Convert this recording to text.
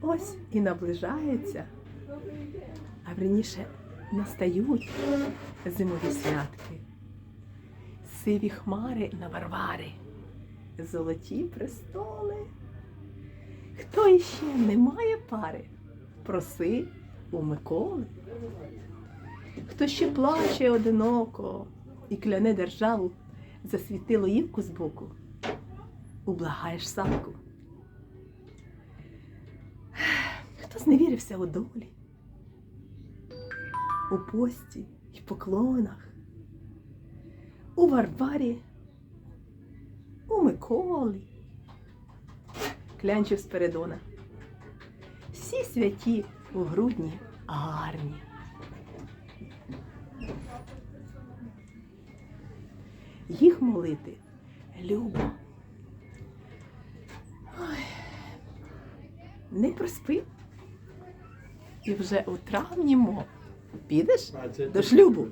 Ось і наближаються, а верніше настають зимові святки. Сиві хмари на Варвари, золоті престоли. Хто іще не має пари, проси у Миколи. Хто ще плаче одиноко і кляне державу за світилоївку збоку, ублагаєш савку. Хто зневірився у долі, у пості і поклонах, у Варварі, у Миколі, клянчив Спиридона. Всі святі у грудні гарні. Їх молити любо. Ой, не проспи. І вже у травні мо підеш до шлюбу.